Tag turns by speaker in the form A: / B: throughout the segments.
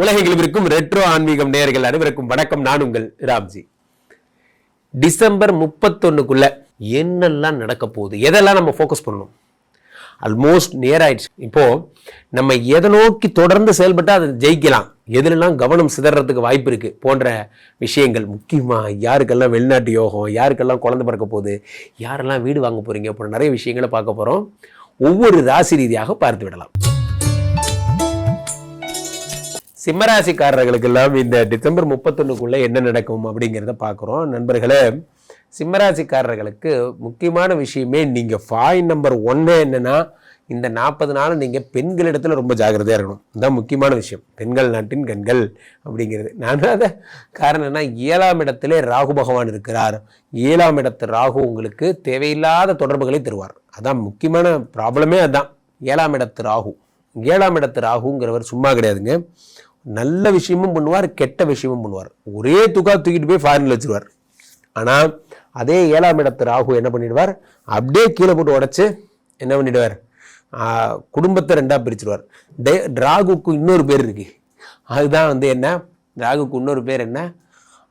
A: உலகெங்கிலும் இருக்கும் ரெட்ரோ ஆன்மீகம் நேர்கள் அனைவருக்கும் வணக்கம். நான் உங்கள் ராம்ஜி. டிசம்பர் முப்பத்தொன்னுக்குள்ள என்னெல்லாம் நடக்க போகுது? எதெல்லாம் நம்ம ஃபோக்கஸ் பண்ணணும்? ஆல்மோஸ்ட் நியர் ஆயிடுச்சு இப்போ நம்ம எதை நோக்கி தொடர்ந்து செயல்பட்டால் அதை ஜெயிக்கலாம். எதுலெல்லாம் கவனம் சிதறதுக்கு வாய்ப்பு இருக்கு போன்ற விஷயங்கள். முக்கியமாக யாருக்கெல்லாம் வெளிநாட்டு யோகம் யாருக்கெல்லாம் குழந்தை பிறக்க போகுது யாரெல்லாம் வீடு வாங்க போறீங்க போன்ற நிறைய விஷயங்களை பார்க்க போறோம். ஒவ்வொரு ராசி ரீதியாக பார்த்து விடலாம். சிம்மராசிக்காரர்களுக்கெல்லாம் இந்த டிசம்பர் முப்பத்தொன்னுக்குள்ள என்ன நடக்கும் அப்படிங்கிறத பார்க்குறோம். நண்பர்களே சிம்மராசிக்காரர்களுக்கு முக்கியமான விஷயமே நீங்கள் ஃபாயின் நம்பர் ஒன்று என்னன்னா இந்த நாற்பது நாள் நீங்கள் பெண்களிடத்தில் ரொம்ப ஜாக்கிரதையாக இருக்கணும். இதுதான் முக்கியமான விஷயம். பெண்கள் நாட்டின் கண்கள் அப்படிங்கிறது. நான் அதை காரணம் ஏழாம் இடத்திலே ராகு பகவான் இருக்கிறார். ஏழாம் இடத்து ராகு உங்களுக்கு தேவையில்லாத தொடர்புகளை தருவார். அதான் முக்கியமான ப்ராப்ளமே அதுதான் ஏழாம் இடத்து ராகு. ஏழாம் இடத்து ராகுங்கிறவர் சும்மா கிடையாதுங்க. நல்ல விஷயமும் பண்ணுவார் கெட்ட விஷயமும் பண்ணுவார். ஒரே துகா தூக்கிட்டு போய் ஃபாரினில் வச்சுருவார். ஆனால் அதே ஏழாம் இடத்து ராகு என்ன பண்ணிடுவார்? அப்படியே கீழே போட்டு உடச்சி என்ன பண்ணிடுவார்? குடும்பத்தை ரெண்டாக பிரிச்சிருவார். டே ராகுக்கு இன்னொரு பேர் இருக்குது அதுதான் வந்து என்ன? ராகுக்கு இன்னொரு பேர் என்ன?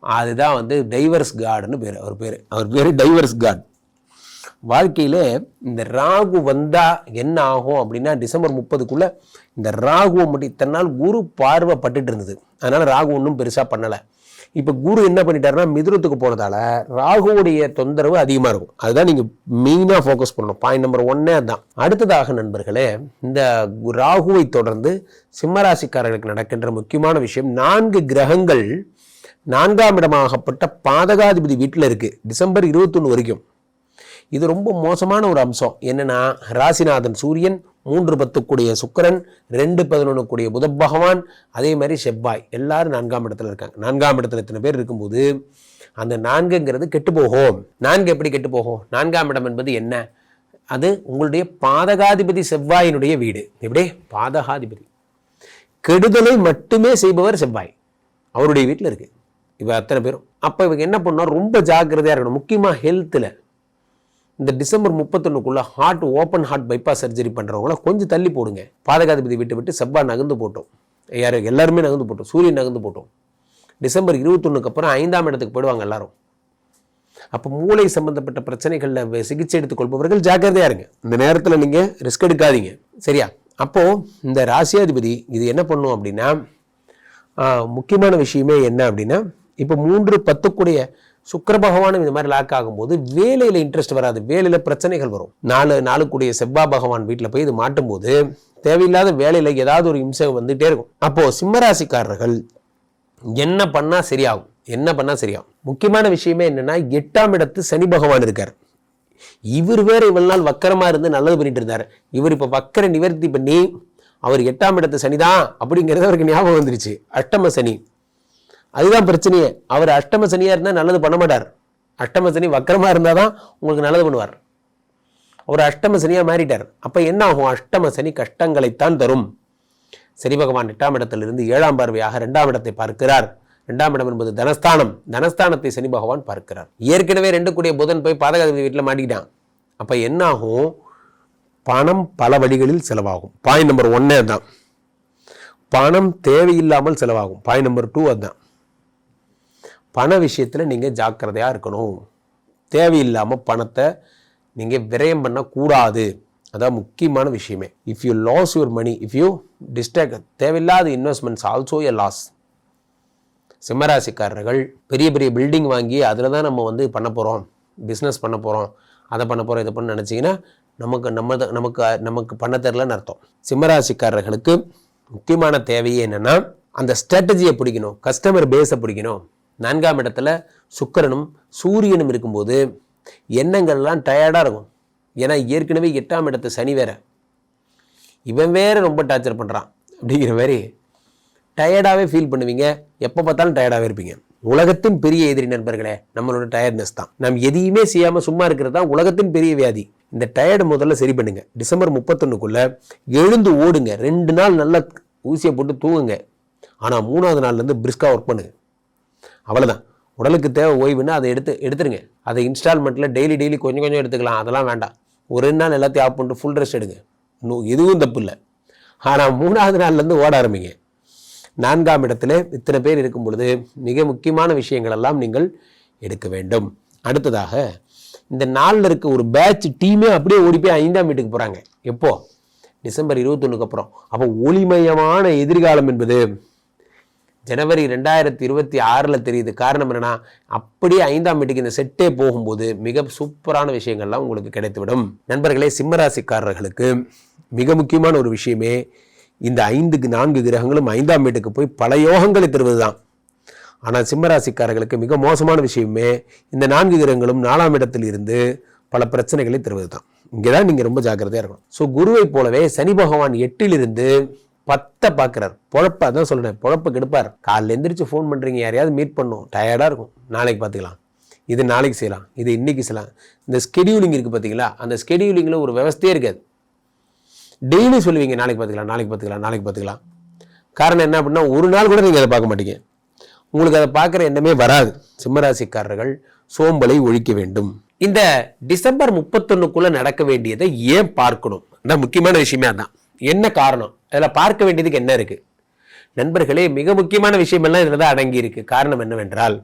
A: அதுதான் வந்து டைவர்ஸ் காடுன்னு பேர் அவர் பேர். அவர் பேர் டைவர்ஸ் காட் வாழ்க்கையில் இந்த ராகு வந்தால் என்ன ஆகும் அப்படின்னா டிசம்பர் முப்பதுக்குள்ளே இந்த ராகுவை மட்டும் இத்தனை நாள் குரு பார்வை பட்டுட்டு இருந்தது. அதனால் ராகு ஒன்றும் பெருசாக பண்ணலை. இப்போ குரு என்ன பண்ணிட்டாருன்னா மிதுரத்துக்கு போனதால ராகுவுடைய தொந்தரவு அதிகமாக இருக்கும். அதுதான் நீங்கள் மெயினாக ஃபோக்கஸ் பண்ணணும். பாயிண்ட் நம்பர் ஒன்னே அதுதான் அடுத்ததாக நண்பர்களே இந்த ராகுவை தொடர்ந்து சிம்மராசிக்காரர்களுக்கு நடக்கின்ற முக்கியமான விஷயம் நான்கு கிரகங்கள் நான்காம் இடமாகப்பட்ட பாதகாதிபதி வீட்டில் இருக்குது டிசம்பர் இருபத்தொன்று வரைக்கும். இது ரொம்ப மோசமான ஒரு அம்சம். என்னென்னா ராசிநாதன் சூரியன் மூன்று பத்துக்குடைய சுக்கிரன் ரெண்டு பதினொன்றுக்குடைய புத பகவான் அதே மாதிரி செவ்வாய். எல்லாரும் நான்காம் இடத்துல இருக்காங்க. நான்காம் இடத்துல இத்தனை பேர் இருக்கும்போது அந்த நான்குங்கிறது கெட்டு போகும். நான்கு எப்படி கெட்டு போகும்? நான்காம் இடம் என்பது என்ன? அது உங்களுடைய பாதகாதிபதி செவ்வாயினுடைய வீடு. எப்படி? பாதகாதிபதி. கெடுதலை மட்டுமே செய்பவர் செவ்வாய். அவருடைய வீட்டில் இருக்குது இவ அத்தனை பேரும். அப்போ இவங்க என்ன பண்ணால் ரொம்ப ஜாக்கிரதையாக இருக்கணும். முக்கியமாக ஹெல்த்தில் இந்த December முப்பத்தொன்னுக்குள்ள heart open heart bypass surgery பண்ணுறவங்கள கொஞ்சம் தள்ளி போடுங்க. பாதகாதிபதி விட்டு விட்டு செவ்வா நகர்ந்து போட்டோம். யார் எல்லாருமே நகர்ந்து போட்டோம். சூரியன் நகர்ந்து போட்டோம். டிசம்பர் இருபத்தொன்னுக்கு அப்புறம் ஐந்தாம் இடத்துக்கு போயிடுவாங்க எல்லாரும். அப்போ மூளை சம்பந்தப்பட்ட பிரச்சனைகளில் சிகிச்சை எடுத்துக்கொள்பவர்கள் ஜாக்கிரதையாக இருங்க. இந்த நேரத்தில் நீங்கள் ரிஸ்க் எடுக்காதீங்க. சரியா? அப்போது இந்த ராசியாதிபதி இது என்ன பண்ணும் அப்படின்னா முக்கியமான விஷயமே என்ன அப்படின்னா இப்போ மூன்று பத்துக்குடைய சுக்கிர பகவானும் இந்த மாதிரி லாக் ஆகும்போது வேலையில் இன்ட்ரெஸ்ட் வராது. வேலையில் பிரச்சனைகள் வரும். நாலு நாளுக்குடைய செவ்வாய் பகவான் வீட்டில் போய் இது மாட்டும்போது தேவையில்லாத வேலையில் ஏதாவது ஒரு இம்சை வந்துகிட்டே இருக்கும். அப்போது சிம்மராசிக்காரர்கள் என்ன பண்ணால் சரியாகும்? என்ன பண்ணால் சரியாகும்? முக்கியமான விஷயமே என்னன்னா எட்டாம் இடத்து சனி பகவான் இருக்கார். இவர் வேற இவ்வளவு நாள் வக்கரமாக இருந்து நல்லது பண்ணிட்டு இருந்தார். இவர் இப்போ வக்கர நிவர்த்தி பண்ணி அவர் எட்டாம் இடத்து சனிதான் அப்படிங்கிறது அவருக்கு ஞாபகம் வந்துருச்சு. அஷ்டம சனி. அதுதான் பிரச்சனையே. அவர் அஷ்டம சனியாக இருந்தால் நல்லது பண்ண மாட்டார். அஷ்டம சனி இருந்தால் தான் உங்களுக்கு நல்லது பண்ணுவார். அவர் அஷ்டம சனியாக மாறிட்டார். அப்போ என்ன ஆகும் அஷ்டம சனி கஷ்டங்களைத்தான் தரும். சனி பகவான் எட்டாம் இடத்திலிருந்து ஏழாம் பார்வையாக ரெண்டாம் இடத்தை பார்க்கிறார். ரெண்டாம் இடம் என்பது தனஸ்தானம். தனஸ்தானத்தை சனி பகவான் பார்க்கிறார். ஏற்கனவே ரெண்டு கூடிய புதன் போய் பாதகாதிபதி வீட்டில் மாட்டிக்கிட்டான். அப்போ என்ன ஆகும் பணம் பல வழிகளில் செலவாகும். பாயிண்ட் நம்பர் ஒன்னே அதுதான். பணம் தேவையில்லாமல் செலவாகும். பாயிண்ட் நம்பர் டூ அதுதான். பண விஷயத்தில் நீங்கள் ஜாக்கிரதையாக இருக்கணும். தேவையில்லாமல் பணத்தை நீங்கள் விரயம் பண்ணக்கூடாது அதான் முக்கியமான விஷயமே. If you loss your money if you distract தேவையில்லாத இன்வெஸ்ட்மெண்ட்ஸ் ஆல்சோ எ லாஸ் சிம்மராசிக்காரர்கள் பெரிய பெரிய பில்டிங் வாங்கி அதில் தான் நம்ம வந்து பண்ண போகிறோம் பிஸ்னஸ் பண்ண போகிறோம் அதை பண்ண போகிறோம் இதை பண்ண நினச்சிங்கன்னா நமக்கு நம்ம தான் நமக்கு நமக்கு பண்ண தெரிலன்னு அர்த்தம். சிம்மராசிக்காரர்களுக்கு முக்கியமான தேவையே என்னென்னா அந்த ஸ்ட்ராட்டஜியை பிடிக்கணும். கஸ்டமர் பேஸை பிடிக்கணும். நான்காம் இடத்துல சுக்கரனும் சூரியனும் இருக்கும்போது எண்ணங்கள்லாம் டயர்டாக இருக்கும். ஏன்னா ஏற்கனவே எட்டாம் இடத்து சனி வேற. இவன் வேற ரொம்ப டார்ச்சர் பண்ணுறான் அப்படிங்கிற மாதிரி டயர்டாகவே ஃபீல் பண்ணுவீங்க. எப்போ பார்த்தாலும் டயர்டாகவே இருப்பீங்க. உலகத்தின் பெரிய எதிரி நண்பர்களே நம்மளோட டயர்ட்னஸ் தான். நம்ம எதையுமே செய்யாமல் சும்மா இருக்கிறது தான் உலகத்தின் பெரிய வியாதி. இந்த டயர்டு முதல்ல சரி பண்ணுங்க. டிசம்பர் முப்பத்தொன்னுக்குள்ளே எழுந்து ஓடுங்க. ரெண்டு நாள் நல்லா ஊசியை போட்டு தூங்குங்க. ஆனால் மூணாவது நாள்லேருந்து பிரிஸ்காக ஒர்க் பண்ணுங்க. அவ்வளோதான் உடலுக்கு தேவை ஓய்வுன்னா அதை எடுத்து எடுத்துருங்க. அதை இன்ஸ்டால்மெண்ட்டில் டெய்லி டெய்லி கொஞ்சம் கொஞ்சம் எடுத்துக்கலாம். அதெல்லாம் வேண்டாம். ஒரு ரெண்டு நாள் எல்லாத்தையும் ஆஃப் பண்ணிட்டு ஃபுல் ரெஸ்ட் எடுங்க. இன்னும் எதுவும் தப்பு இல்லை. ஆனால் மூணாவது நாள்லேருந்து ஓட ஆரம்பிங்க. நான்காம் இடத்துல இத்தனை பேர் இருக்கும் பொழுது மிக முக்கியமான விஷயங்களெல்லாம் நீங்கள் எடுக்க வேண்டும். அடுத்ததாக இந்த நாளில் இருக்க ஒரு பேட்ச் டீமே அப்படியே ஓடி போய் ஐந்தாம் வீட்டுக்கு போகிறாங்க எப்போது டிசம்பர் இருபத்தொன்னுக்கு அப்புறம். அப்போ ஒளிமயமான எதிர்காலம் என்பது ஜனவரி ரெண்டாயிரத்தி இருபத்தி ஆறில் தெரியுது. காரணம் என்னென்னா அப்படியே ஐந்தாம் வீட்டுக்கு இந்த செட்டே போகும்போது மிக சூப்பரான விஷயங்கள்லாம் உங்களுக்கு கிடைத்துவிடும். நண்பர்களே சிம்மராசிக்காரர்களுக்கு மிக முக்கியமான ஒரு விஷயமே இந்த ஐந்துக்கு நான்கு கிரகங்களும் ஐந்தாம் வீட்டுக்கு போய் பல யோகங்களை தருவது தான் ஆனால் சிம்மராசிக்காரர்களுக்கு மிக மோசமான விஷயமே இந்த நான்கு கிரகங்களும் நாலாம் இடத்தில் இருந்து பல பிரச்சனைகளை தருவது தான் இங்கே தான் நீங்கள் ரொம்ப ஜாக்கிரதையாக இருக்கணும். ஸோ குருவை போலவே சனி பகவான் எட்டிலிருந்து பத்தை பார்க்குறார் பொழப்ப அதான் சொல்கிறேன் பொழப்ப கெடுப்பார். காலைல எந்திரிச்சு ஃபோன் பண்ணுறீங்க யாரையாவது மீட் பண்ணும். டயர்டாக இருக்கும். நாளைக்கு பார்த்துக்கலாம். இது நாளைக்கு செய்யலாம். இது இன்றைக்கி செய்யலாம். இந்த ஸ்கெடியூலிங் இருக்குது பார்த்தீங்களா? அந்த ஸ்கெடியூலிங்கில் ஒரு விவஸ்தையே இருக்காது. டெய்லி சொல்லுவீங்க நாளைக்கு பார்த்துக்கலாம் நாளைக்கு பார்த்துக்கலாம் நாளைக்கு பார்த்துக்கலாம். காரணம் என்ன அப்படின்னா ஒரு நாள் கூட நீங்கள் அதை பார்க்க மாட்டீங்க. உங்களுக்கு அதை பார்க்குற எண்ணமே வராது. சிம்மராசிக்காரர்கள் சோம்பலை ஒழிக்க வேண்டும். இந்த டிசம்பர் முப்பத்தொன்னுக்குள்ளே நடக்க வேண்டியதை ஏன் பார்க்கணும்? இந்த முக்கியமான விஷயமே அதான். என்ன காரணம்? அதில் பார்க்க வேண்டியதுக்கு என்ன இருக்கு? நண்பர்களே மிக முக்கியமான விஷயமெல்லாம் இதில் தான் அடங்கியிருக்கு காரணம் என்னவென்றால்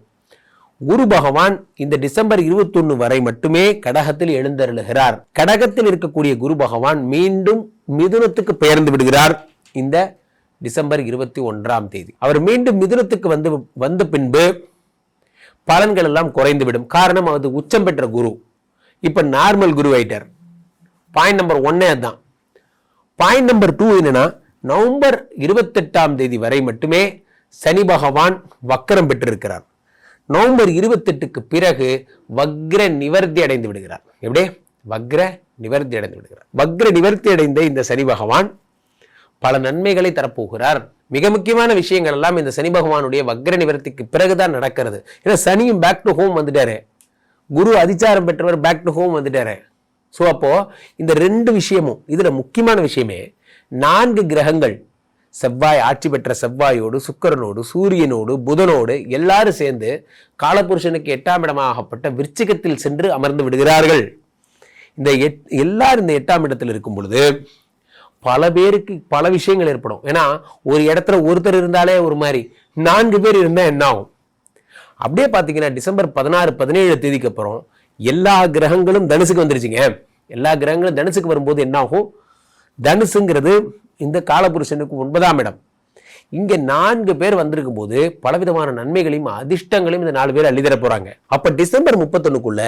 A: குரு பகவான் இந்த டிசம்பர் 21 வரை மட்டுமே கடகத்தில் எழுந்தருளுகிறார். கடகத்தில் இருக்கக்கூடிய குரு பகவான் மீண்டும் மிதுனத்துக்கு பெயர்ந்து விடுகிறார். இந்த டிசம்பர் இருபத்தி ஒன்றாம் தேதி. அவர் மீண்டும் மிதுனத்துக்கு வந்து வந்த பின்பு பலன்கள் எல்லாம் குறைந்து விடும் காரணம் அது உச்சம் பெற்ற குரு. இப்போ நார்மல் குரு ஆயிட்டார். பாயிண்ட் நம்பர் ஒன்னே அதுதான் பாயிண்ட் நம்பர் டூ என்னன்னா நவம்பர் இருபத்தெட்டாம் தேதி வரை மட்டுமே சனி பகவான் வக்கரம் பெற்றிருக்கிறார். நவம்பர் இருபத்தெட்டுக்கு பிறகு வக்ர நிவர்த்தி அடைந்து விடுகிறார். எப்படி? வக்ர நிவர்த்தி அடைந்து விடுகிறார். வக்ர நிவர்த்தி அடைந்த இந்த சனி பகவான் பல நன்மைகளை தரப்போகிறார். மிக முக்கியமான விஷயங்கள் எல்லாம் இந்த சனி பகவானுடைய வக்ர நிவர்த்திக்கு பிறகுதான் நடக்கிறது. ஏன்னா சனியும் பேக் டு ஹோம் வந்துட்டாரு. குரு அதிச்சாரம் பெற்றவர் பேக் டு ஹோம் வந்துட்டாரு. ஸோ அப்போது இந்த ரெண்டு விஷயமும் இதில் முக்கியமான விஷயமே நான்கு கிரகங்கள் செவ்வாய் ஆட்சி பெற்ற செவ்வாயோடு சுக்கரனோடு சூரியனோடு புதனோடு எல்லாரும் சேர்ந்து காலபுருஷனுக்கு எட்டாம் இடமாகப்பட்ட விருச்சிகத்தில் சென்று அமர்ந்து விடுகிறார்கள். இந்த எட் எல்லாரும் இந்த எட்டாம் இடத்தில் இருக்கும் பொழுது பல பேருக்கு பல விஷயங்கள் ஏற்படும். ஏன்னா ஒரு இடத்துல ஒருத்தர் இருந்தாலே ஒரு மாதிரி நான்கு பேர் இருந்தால் என்ன ஆகும்? அப்படியே பார்த்தீங்கன்னா டிசம்பர் பதினாறு பதினேழு தேதிக்கு அப்புறம் எல்லா கிரகங்களும் தனுசுக்கு வந்துருச்சுங்க. எல்லா கிரகங்களும் தனுசுக்கு வரும்போது என்ன ஆகும் தனுசுங்கிறது இந்த காலபுருஷனுக்கு ஒன்பதாம் இடம். இங்கே நான்கு பேர் வந்திருக்கும் போது பலவிதமான நன்மைகளையும் அதிர்ஷ்டங்களையும் இந்த நாலு பேர் அள்ளித்தர போகிறாங்க அப்போ டிசம்பர் முப்பத்தொன்னுக்குள்ள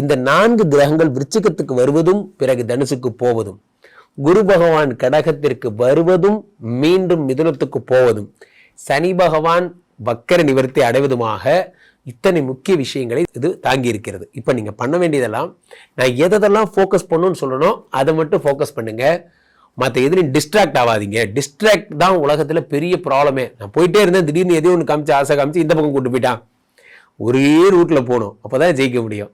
A: இந்த நான்கு கிரகங்கள் விருச்சிகத்துக்கு வருவதும் பிறகு தனுசுக்கு போவதும் குரு பகவான் கடகத்திற்கு வருவதும் மீண்டும் மிதுனத்துக்கு போவதும் சனி பகவான் வக்கர நிவர்த்தி அடைவதுமாக இத்தனை முக்கிய விஷயங்களை இது தாங்கி இருக்கிறது இப்போ நீங்கள் பண்ண வேண்டியதெல்லாம் நான் எதெல்லாம் ஃபோக்கஸ் பண்ணணும்னு சொல்லணும் அதை மட்டும் ஃபோக்கஸ் பண்ணுங்கள் மற்ற எதுலையும் டிஸ்ட்ராக்ட் ஆகாதீங்க. டிஸ்ட்ராக்ட் தான் உலகத்தில் பெரிய ப்ராப்ளமே நான் போயிட்டே இருந்தேன் திடீர்னு எதையும் ஒன்று காமிச்சு ஆசை காமிச்சு இந்த பக்கம் கூட்டு போயிட்டான். ஒரே ரூட்டில் போகணும் அப்போ தான் ஜெயிக்க முடியும்.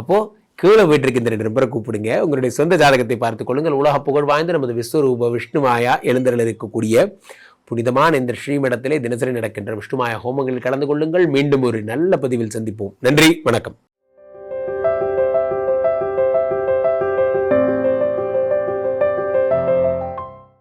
A: அப்போது கீழே போயிட்டு இருக்க இந்த ரெண்டு நம்பரை கூப்பிடுங்க. உங்களுடைய சொந்த ஜாதகத்தை பார்த்துக் கொள்ளுங்கள். உலக புகழ் வாய்ந்த நமது விஸ்வரூப விஷ்ணுமாயா எழுந்தரில் இருக்கக்கூடிய புனிதமான இந்த ஸ்ரீமடத்திலே தினசரி நடக்கின்ற விஷ்ணுமாய ஹோமங்களில் கலந்து கொள்ளுங்கள். மீண்டும் ஒரு நல்ல பதிவில் சந்திப்போம். நன்றி வணக்கம்.